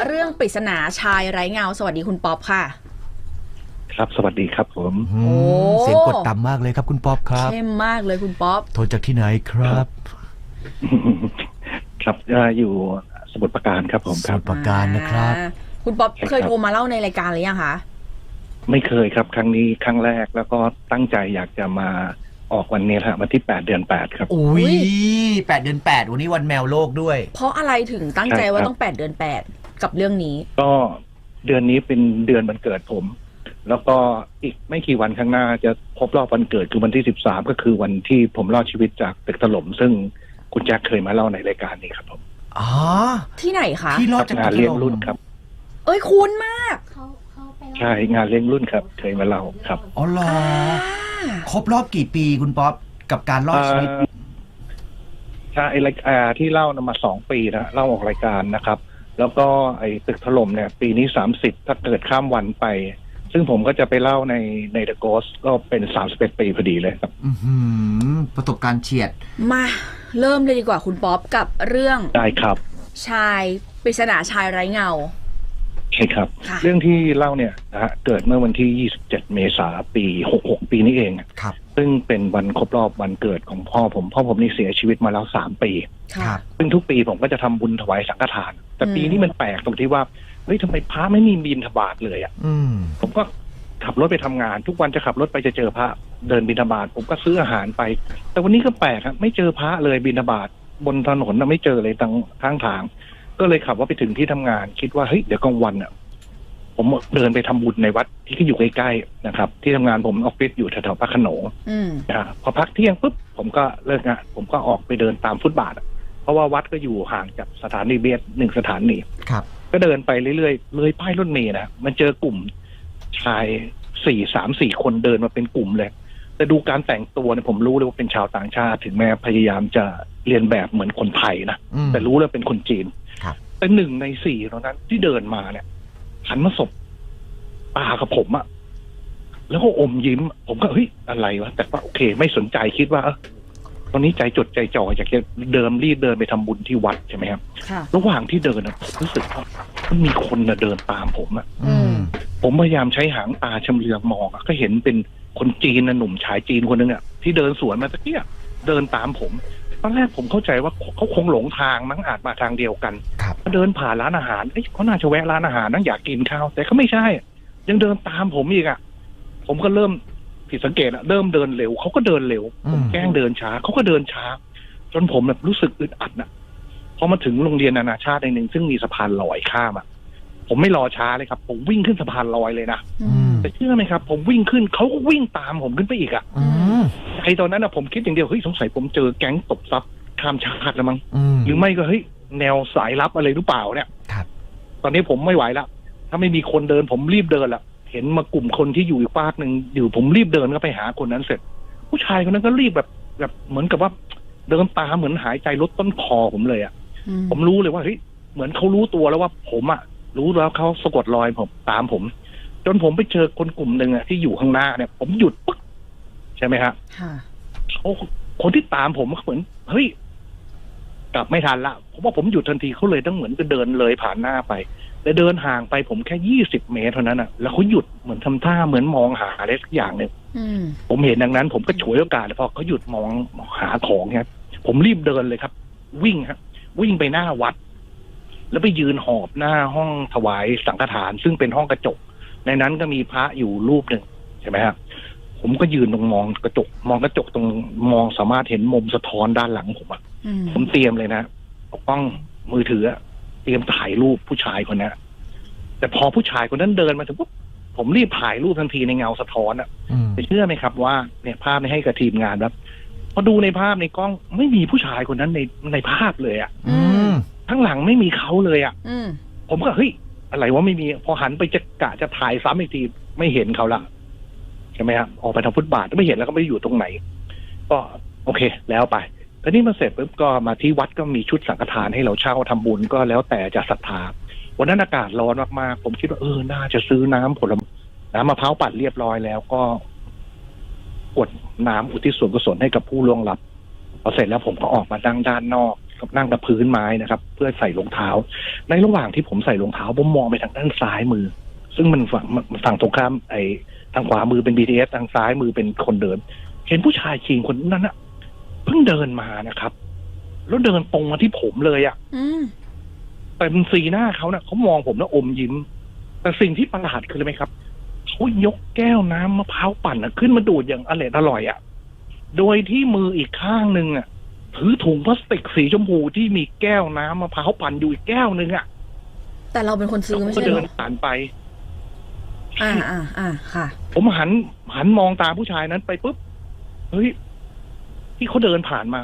อปกับเรื่องปริศนาชายไร้เงา สวัสดีคุณป๊อปค่ะ ครับ สวัสดีครับผม อืมโอ้ เสียงกดต่ำมากเลยครับคุณป๊อปครับเข้มมากเลยคุณป๊อป โทรจากที่ไหนครับครับเอ่ออยู่สมุทรปราการครับผมสครัมุบทรปราการนะครับ อ่าคุณป๊อปใช่ครับเคยโทรมาเล่าในรายการหรือยังคะ ไม่เคยครับ ครั้งนี้ครั้งแรกแล้วก็ตั้งใจอยากจะมาออกวันนี้แหละวันที่แปดเดือนแปดครับ อุ้อุ๊ย ยแปดเดือนแปดวันนี้วันแมวโลกด้วย เพราะอะไรถึงตั้งใจว่าใช่ครับ ต้องแปดเดือนแปด กับเรื่องนี้ ก็เดือนนี้เป็นเดือนวันเกิดผม แล้วก็อีกไม่กี่วันข้างหน้าจะครบรอบวันเกิดคือวันที่สิบสามก็คือวันที่ผมรอดชีวิตจากตึกถล่มซึ่งคุณแจ็คเคยมาเล่าในรายการนี้ครับผมอ๋อที่ไหนคะที่รอดกับจากงานตึกถเลี้ยงล่มรุ่นครับ เอ้ยคุ้นมากเขาเขาไปเล่าใช่งานเลี้ยงรุ่นครับ เคยมาเล่าครับอ๋อเหรออ่าครบรอบกี่ปีคุณป๊อปกับการรอดชีวิตเอ่อใช่ไอ้รายการที่เล่านะมาสองปีนะเล่าออกรายการนะครับ แล้วก็ไอ้ตึกถล่มเนี่ย ปีนี้สามสิบถ้าเกิดข้ามวันไป ซึ่งผมก็จะไปเล่าในใน The Ghost ก็เป็นสามสิบเอ็ดปีพอดีเลยครับอื้อหือประสบการณ์เฉียด มาเริ่มเลยดีกว่าคุณป๊อปกับเรื่องได้ครับ ชายปริศนาชายไร้เงา ใช่ครับ ค่ะ เรื่องที่เล่าเนี่ยนะฮะเกิดเมื่อวันที่ 27 เมษายนปี 66 ปีนี้เอง ครับ ซึ่งเป็นวันครบรอบวันเกิดของพ่อผม พ่อผมนี่เสียชีวิตมาแล้ว3ปีคค่ะรับ ซึ่งทุกปีผมก็จะทำบุญถวายสังฆทาน แต่อืมปีนี้มันแปลกตรงที่ว่าเฮ้ยทำไมพระไม่มีบินทบาทเลยอะอืม ผมก็ขับรถไปทำงาน ทุกวันจะขับรถไปจะเจอพระเดินบิณฑบาตผมก็ซื้ออาหารไป แต่วันนี้ก็แปลกครับไม่เจอพระเลยบิณฑบาตบนถนนน่ะไม่เจอเลยทางข้างทาง ก็เลยขับว่าไปถึงที่ทำงาน คิดว่าเฮ้ยเดี๋ยวกลางวันอะ ผมเดินไปทำบุญในวัดที่อยู่ใกล้ๆนะครับ ที่ทำงานผมออฟฟิศอยู่แถวๆพระโขนงอืมนะฮะพอพักเที่ยงปุ๊บผมก็เลิกงานผมก็ออกไปเดินตามฟุตบาทอะเพราะว่าวัดก็อยู่ห่างจากสถานีเบียดหนึ่งสถานีครับ ก็เดินไปเรื่อยๆเลยป้ายรถเมล์นะมันเจอกลุ่มชายสี่สามสี่คนเดินมาเป็นกลุ่มเลยแต่ดูการแต่งตัวเนี่ยผมรู้เลยว่าเป็นชาวต่างชาติ ถึงแม้พยายามจะเรียนแบบเหมือนคนไทยนะอืมแต่รู้เลยเป็นคนจีนครับแต่หนึ่งในสี่ตรงนั้นที่เดินมาเนี่ย หันมาสบตากับผมอะแล้วก็อมยิ้ม ผมก็เฮ้ยอะไรวะแต่ว่าโอเค ไม่สนใจคิดว่าเอ้อตอนนี้ใจจดใจจ่ออยากจะเดินรีบเดินไปทำบุญที่วัดใช่ไหมครับค่ะระหว่างที่เดินอะผมรู้สึกว่ามันมีคนน่ะเดินตามผมอะอืมผมพยายามใช้หางตาชำเลืองมองอะก็เห็นเป็นคนจีนนะหนุ่มชายจีนคนนึงอะที่เดินสวนมาตะเกียเดินตามผม ตอนแรกผมเข้าใจว่าเขาคงหลงทางมั้งอาจมาทางเดียวกันครับก็เดินผ่านร้านอาหารเอ้ยเขาน่าจะแวะร้านอาหารนั่งอยากกินข้าวแต่เขาไม่ใช่ ยังเดินตามผมอีกอะผมก็เริ่มผิดสังเกตอะเริ่มเดินเร็วเขาก็เดินเร็วอืมผมแกล้งเดินช้าเขาก็เดินช้า จนผมแบบรู้สึกอึดอัดนะพอมาถึงโรงเรียนนานาชาติแห่งหนึ่งซึ่งมีสะพานลอยข้ามอะผมไม่รอช้าเลยครับ ผมวิ่งขึ้นสะพานลอยเลยนะอือืมม แต่เชื่อไหมครับ ผมวิ่งขึ้นเขาก็วิ่งตามผมขึ้นไปอีกอะอืมใจตอนนั้นอะผมคิดอย่างเดียวเฮ้ยสงสัยผมเจอแก๊งตบทรัพย์ข้ามชาติแล้วมั้งอืมหรือไม่ก็เฮ้ยแนวสายลับอะไรหรือเปล่าเนี่ยครับตอนนี้ผมไม่ไหวละถ้าไม่มีคนเดินผมรีบเดินละเห็นมากลุ่มคนที่อยู่อีกปากหนึ่งอยู่ผมรีบเดินก็ไปหาคนนั้นเสร็จ ผู้ชายคนนั้นก็รีบแบบแบบเหมือนกับว่า เดินตามเหมือนหายใจลดต้นคอผมเลยอะอืมผมรู้เลยว่าเฮ้ยเหมือนเขารู้ตัวแล้วว่าผมอะรู้แล้วเขาสะกดรอยผมตามผม จนผมไปเจอคนกลุ่มหนึ่งอะที่อยู่ข้างหน้าเนี่ย ผมหยุดปึ๊กใช่ไหมครับค่ะเขาคนที่ตามผมก็เหมือนเฮ้ยกลับไม่ทันละผมว่าผมหยุดทันทีเขาเลยต้องเหมือนจะเดินเลยผ่านหน้าไปแต่เดินห่างไปผมแค่ยี่สิบเมตรเท่านั้นอะแล้วเขาหยุดเหมือนทำท่าเหมือนมองหาอะไรสักอย่างหนึ่งอืมผมเห็นดังนั้น ผมก็ฉวยโอกาสเลยพอเขาหยุดมองหาของครับผมรีบเดินเลยครับ วิ่งครับวิ่งไปหน้าวัด แล้วไปยืนหอบหน้าห้องถวายสังฆทาน ซึ่งเป็นห้องกระจก ในนั้นก็มีพระอยู่รูปหนึ่งใช่ไหมครับผมก็ยืนตรงมองกระจก มองกระจกตรงมองสามารถเห็นมุมสะท้อนด้านหลังผมอะอืมผมเตรียมเลยนะเอากล้องมือถืออะเตรียมถ่ายรูปผู้ชายคนนั้นแต่พอผู้ชายคนนั้นเดินมาถึงปุ๊บผมรีบถ่ายรูปทันทีในเงาสะท้อนอะอืมแต่เชื่อไหมครับว่าเนี่ยภาพนี้ให้กับทีมงานครับพอดูในภาพในกล้องไม่มีผู้ชายคนนั้นในในภาพเลยอะอืมข้างหลังไม่มีเขาเลยอะอืมผมก็เฮ้ย อะไรว่าไม่มี พอหันไปจะกะจะถ่ายซ้ำอีกทีไม่เห็นเขาละใช่ไหมครับออกไปทางฟุตบาทไม่เห็นแล้วก็ไม่อยู่ตรงไหน ก็โอเค แล้วไปทีนี้มาเสร็จปุ๊บก็มาที่วัดก็มีชุดสังฆทานให้เราเช่าทำบุญก็แล้วแต่จะศรัทธาวันนั้นอากาศร้อนมากๆผมคิดว่าเออน่าจะซื้อน้ำผลไม้น้ำมะพร้าวปั่นเรียบร้อยแล้วก็กดน้ำอุทิศส่วนกุศลให้กับผู้ล่วงลับพอเสร็จแล้วผมก็ออกมาดังด้านนอก นั่งกับพื้นไม้นะครับ เพื่อใส่รองเท้า ในระหว่างที่ผมใส่รองเท้าผมมองไปทางด้านซ้ายมือ ซึ่งมันฝั่งมันฝั่งตรงข้ามไอ้ทางขวามือเป็น BTS ทางซ้ายมือเป็นคนเดิน เห็นผู้ชายชิงคนนั้นอะเพิ่งเดินมานะครับ แล้วเดินตรงมาที่ผมเลยอะอืมแต่เป็นสีหน้าเขาเนะ่ะเขามองผมแล้วอมยิ้ม แต่สิ่งที่ประหลาดคืออะไรไหมครับเขายกแก้วน้ำมะพร้าวปั่นอะขึ้นมาดูดอย่างอร่อยอร่อยอะโดยที่มืออีกข้างหนึ่งอะ ถือถุงพลาสติกสีชมพูที่มีแก้วน้ำมะพร้าวปั่นอยู่อีกแก้วหนึ่งอะแต่เราเป็นคนซื้อไม่ก็ใช่เหรเดิอนผ่านไป อ่าอ่าอ่าค่ะ ผมหันหันมองตามผู้ชายนั้นไปปุ๊บเฮ้ยที่เขาเดินผ่านมา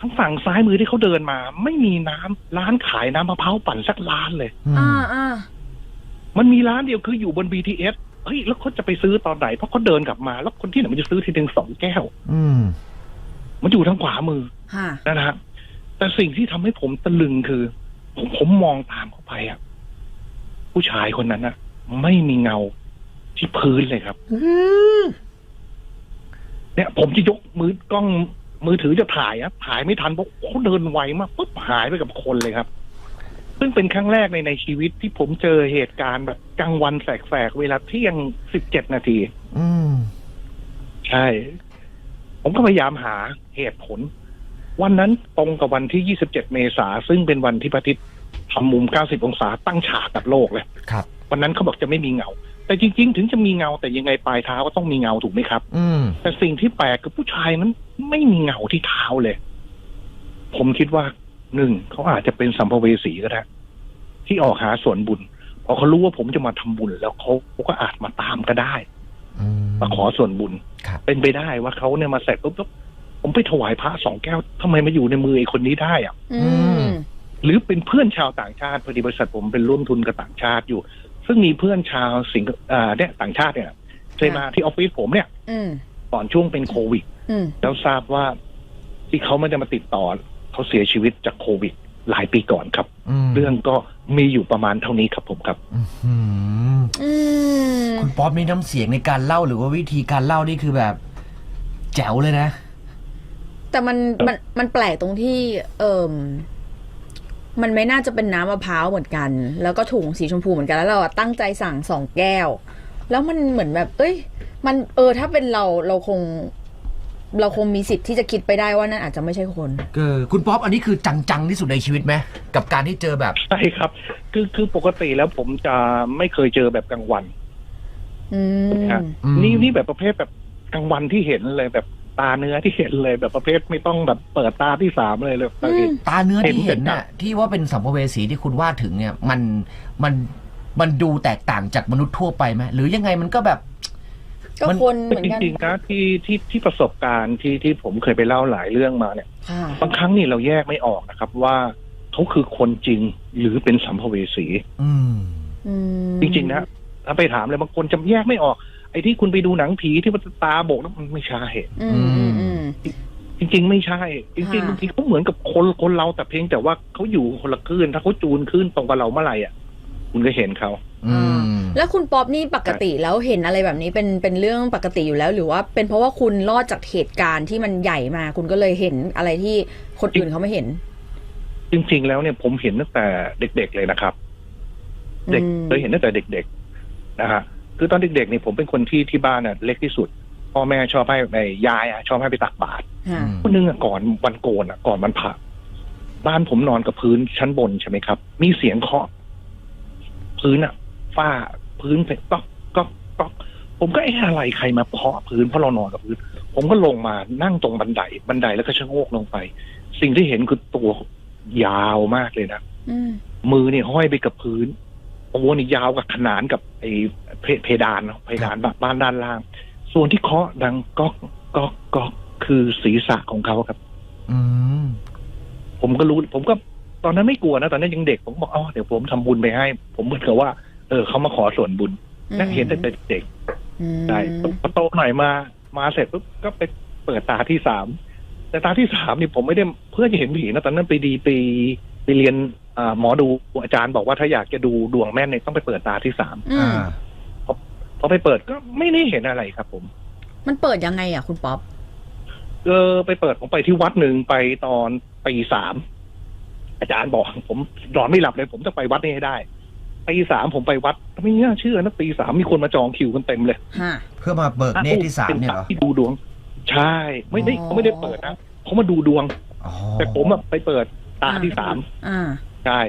ทั้งฝั่งซ้ายมือที่เขาเดินมา ไม่มีน้ำร้านขายน้ำมะพร้าวปั่นสักร้านเลย อืมอ่าอ่ามันมีร้านเดียวคืออยู่บน BTS เฮ้ยแล้วเขาจะไปซื้อตอนไหนเพราะเขาเดินกลับมา แล้วคนที่ไหนมันจะซื้อทีหนึ่งสองแก้ว อืม มันอยู่ทางขวามือค่ะนะฮะแต่สิ่งที่ทำให้ผมตะลึงคือ ผมผมมองตามเข้าไปอะ ผู้ชายคนนั้นอะ ไม่มีเงาที่พื้นเลยครับเนี่ย ผมจะยกมือกล้องมือถือจะถ่ายอะถ่ายไม่ทันเพราะเขาเดินไวมากปุ๊บหายไปกับคนเลยครับ ซึ่งเป็นครั้งแรกในในชีวิตที่ผมเจอเหตุการณ์แบบกลางวันแสกๆ เวลาเที่ยงสิบเจ็ดนาที อืม ใช่ ผมก็พยายามหาเหตุผล วันนั้นตรงกับวันที่ 27 เมษาซึ่งเป็นวันที่พระอาทิตย์ทำมุม 90 องศาตั้งฉากกับโลกเลยครับ วันนั้นเขาบอกจะไม่มีเงา แต่จริง ๆ ถึงจะมีเงาแต่ยังไงปลายเท้าก็ต้องมีเงาถูกไหมครับ อืมแต่สิ่งที่แปลกคือผู้ชายนั้นไม่มีเงาที่เท้าเลย ผมคิดว่าหนึ่งเขาอาจจะเป็นสัมภเวสีก็ได้ที่ออกหาส่วนบุญพอเขารู้ว่าผมจะมาทำบุญ แล้วเขาเขาก็อาจมาตามก็ได้อืมมาขอส่วนบุญครับ เป็นไปได้ว่าเขาเนี่ยมาเสร็จปุ๊บแล้วผมไปถวายพระสองแก้วทำไมมาอยู่ในมือไอ้คนนี้ได้อะอืมหรือเป็นเพื่อนชาวต่างชาติพอดีบริษัทผมเป็นร่วมทุนกับต่างชาติอยู่ ซึ่งมีเพื่อนชาวสิงคอ่าเนี่ยต่างชาติเนี่ยเคยมาที่ออฟฟิศผมเนี่ยอืมก่อนช่วงเป็นโควิดอืมแล้วทราบว่าที่เขาไม่ได้มาติดต่อเขาเสียชีวิตจากโควิดหลายปีก่อนครับมเรื่องก็ มีอยู่ประมาณเท่านี้ครับผมครับ อื้อหืออืมคุณป๊อปนี่น้ำเสียงในการเล่าหรือว่าวิธีการเล่านี่คือแบบ แจ๋วเลยนะ แต่มันมันมันแปลกตรงที่ เอิมมันไม่น่าจะเป็นน้ำมะพร้าวเหมือนกัน แล้วก็ถุงสีชมพูเหมือนกันแล้วเราอะตั้งใจสั่งสองแก้ว แล้วมันเหมือนแบบ เอ้ย มันเออ ถ้าเป็นเราเราคง เราคงมีสิทธิ์ที่จะคิดไปได้ว่านั่นอาจจะไม่ใช่คน เออคุณป๊อปอันนี้คือจังๆที่สุดในชีวิตไหมกับการที่เจอแบบใช่ครับ คือคือปกติแล้วผมจะไม่เคยเจอแบบกลางวันอืมครับอืมนี่นี่แบบประเภทแบบกลางวันที่เห็นเลยแบบตาเนื้อที่เห็นเลยแบบประเภทไม่ต้องแบบเปิดตาที่สามเลยเลยอืม ตาเนื้อที่เห็เห็นนเป็นน่ะที่ว่าเป็นสัมภเวสีที่คุณว่าถึงเนี่ยมันมันมันดูแตกต่างจากมนุษย์ทั่วไปไหมหรือยังไงมันก็แบบ ก็มันคนเหมือนจกันริงๆนะที่ที่ที่ประสบการณ์ที่ที่ผมเคยไปเล่าหลายเรื่องมาเนี่ยค่ะบางครั้งนี่เราแยกไม่ออกนะครับว่าเขาคือคนจริงหรือเป็นสัมภเวสีอืมอืมจริงๆนะถ้าไปถามเลยบางคนจะแยกไม่ออก ไอ้ที่คุณไปดูหนังผีที่มันตาโบกนั้นมันไม่ใช่อืมอืมอืมจริง ๆ ไม่ใช่ จริงค่ะๆบางทีเขาเหมือนกับคนคนเราแต่เพียงแต่ว่าเขาอยู่คนละคลื่นถ้าเขาจูนคลื่นตรงกับเราเมื่อไหร่อะ คุณก็เห็นเขา อืม แล้วคุณป๊อปนี่ปกติแล้วเห็นอะไรแบบนี้เป็นเป็นเรื่องปกติอยู่แล้ว หรือว่าเป็นเพราะว่าคุณรอดจากเหตุการณ์ที่มันใหญ่มา คุณก็เลยเห็นอะไรที่คนอื่นเขาไม่เห็น จริง ๆ แล้วเนี่ยผมเห็นตั้งแต่เด็ก ๆเลยนะครับ เด็กอืมเคยเห็นตั้งแต่เด็ก ๆ นะฮะคือตอนเด็กๆเนี่ยผมเป็นคนที่ที่บ้านน่ะเล็กที่สุดพ่อแม่ชอบให้ไปยายอะชอบให้ไปตักบาตรค่ะวันหนึงอะก่อนวันโกนอะก่อนวันพระบ้านผมนอนกับพื้นชั้นบนใช่ไหมครับ มีเสียงเคาะพื้นอะฝ้า พื้นก๊อกก๊อกก๊อกผมก็เอ๊ะอะไรใครมาเคาะพื้นเพราะเรานอนกับพื้น ผมก็ลงมานั่งตรงบันไดบันไดแล้วก็ชะโงกลงไป สิ่งที่เห็นคือตัวยาวมากเลยนะอืมมือเนี่ยห้อยไปกับพื้นตัวนี่ยาวกับขนานกับไอ้เพเพดานเนอะเพดานบ้านด้านล่าง ส่วนที่เคาะดังก๊อกก๊อกก๊อกคือศีรษะของเขาครับ อืมผมก็รู้ ผมก็ตอนนั้นไม่กลัวนะ ตอนนั้นยังเด็กผมก็บอกอ๋อเดี๋ยวผมทำบุญไปให้ ผมเหมือนกับว่า เออเขามาขอส่วนบุญนั่นเห็นตั้งแต่เด็กอืมได้พอโตหน่อยมามาเสร็จปุ๊บก็ไปเปิดตาที่สามแต่ตาที่สามนี่ผมไม่ได้เพื่อจะเห็นผีนะตอนนั้นไปดีไปไปเรียนอ่าหมอดูอาจารย์บอกว่าถ้าอยากจะดูดวงแม่นเนี่ยต้องไปเปิดตาที่สามอือ่ามพอไปเปิดก็ไม่ได้เห็นอะไรครับผม มันเปิดยังไงอะคุณป๊อปเออไปเปิดผมไปที่วัดหนึ่งไปตอนปีสามอาจารย์บอกผมนอนไม่หลับเลย ผมต้องไปวัดนี้ให้ได้ ตีสามผมไปวัด ไม่น่าเชื่อนะตีสามมีคนมาจองคิวกันเต็มเลยฮะเพื่อมาเบิกเนตรที่สามเนี่ยเหรอที่ดูดวง ใช่ ไม่ได้อ๋อเขาไม่ได้เปิดนะเขามาดูดวงอ๋อแต่ผมอะไปเปิดตาที่สามอ่าใช่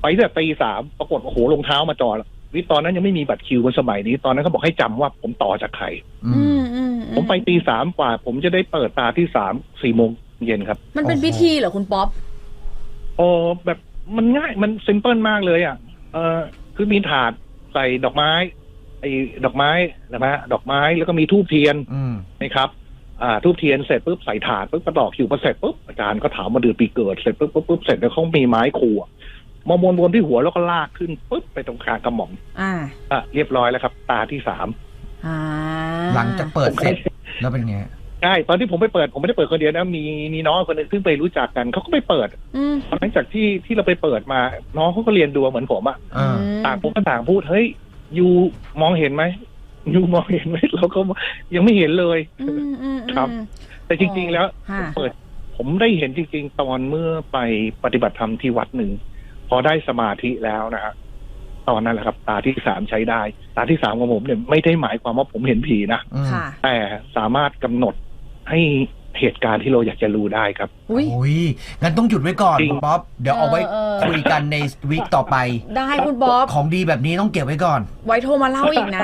ไปตั้งแต่ตีสามปรากฏโอ้โหรองเท้ามาจอดวิตอนนั้นยังไม่มีบัตรคิวบนสมัยนี้ ตอนนั้นเขาบอกให้จำว่าผมต่อจากใครอือืมมอืมอืผมไปตีสามกว่า ผมจะได้เปิดตาที่สามสี่โมงเย็นครับ มันเป็นโอ้โหพิธีเหรอคุณป๊อปโอ้แบบมันง่ายมันซิมเพิลมากเลยอะ เออคือมีถาดใส่ดอกไม้ ไอ้ดอกไม้นะฮะดอกไม้แล้วก็มีทูบเทียนอืมนะครับอ่าทูบเทียนเสร็จปุ๊บใส่ถาดปุ๊บก็ดอกคิวพอเสร็จปุ๊บอาจารย์ก็ถามมาเดือนปีเกิดเสร็จปุ๊บปุ๊บปุ๊บเสร็จแล้วเขามีไม้ขู่อะมามวนวนที่หัวแล้วก็ลากขึ้นปุ๊บไปตรงกลางกระหม่อมอ่าอะเรียบร้อยแล้วครับ ตาที่สามอ่าหลังจากเปิดเสร็จแล้วเป็นไง ใช่ตอนที่ผมไปเปิดผมไม่ได้เปิดคนเดียวนะมีมีน้องคนหนึงซึ่งไปรู้จักกันเขาก็ไปเปิดอืมหลังจากที่ที่เราไปเปิดมา น้องเขาก็เรียนดวงเหมือนผมอะอ่า ต่างคนก็ต่างพูดเฮ้ยยูมองเห็นไหมยูมองเห็นไหมเราก็ยังไม่เห็นเลยอืมอืม ครับ แต่จริง ๆ แล้วค่ะ ผมเปิด ผมได้เห็นจริง ๆ ตอนเมื่อไปปฏิบัติธรรมที่วัดหนึ่ง พอได้สมาธิแล้วนะฮะตอนนั้นแหละครับ ตาที่สามใช้ได้ ตาที่สามของผมเนี่ยไม่ได้หมายความว่าผมเห็นผีนะ อืมค่ะ แต่สามารถกำหนด ให้เหตุการณ์ที่เราอยากจะรู้ได้ครับ อุ้ย โอ้ยงั้นต้องหยุดไว้ก่อนจริง คุณป๊อปเดี๋ยวเอาไว้เออเออ คุยกันในวีคต่อไป ได้คุณป๊อปของดีแบบนี้ต้องเก็บไว้ก่อน ไว้โทรมาเล่าอีกนะ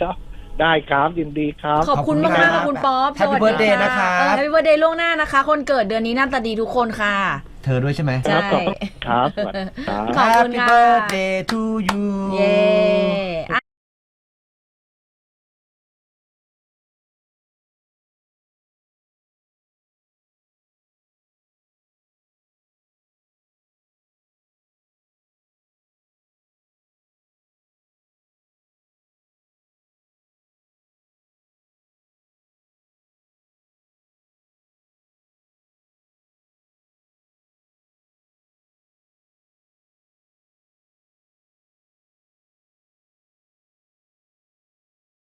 ครับ ได้ครับยินดีครับ ขอบคุณขอบมากคุณๆครัค่ะบคุณป๊อป Happy สวัสดี birthday นะครับ แฮปปี้เบิร์ดเดย์ล่วงหน้านะคะ คนเกิดเดือนนี้หน้าตาดีทุกคนค่ะ เธอด้วยใช่ไหมใช่ครับขอบคุณครับสวัสดีครับ ขอบคุณ Happy ค่ะ birthday to you เย้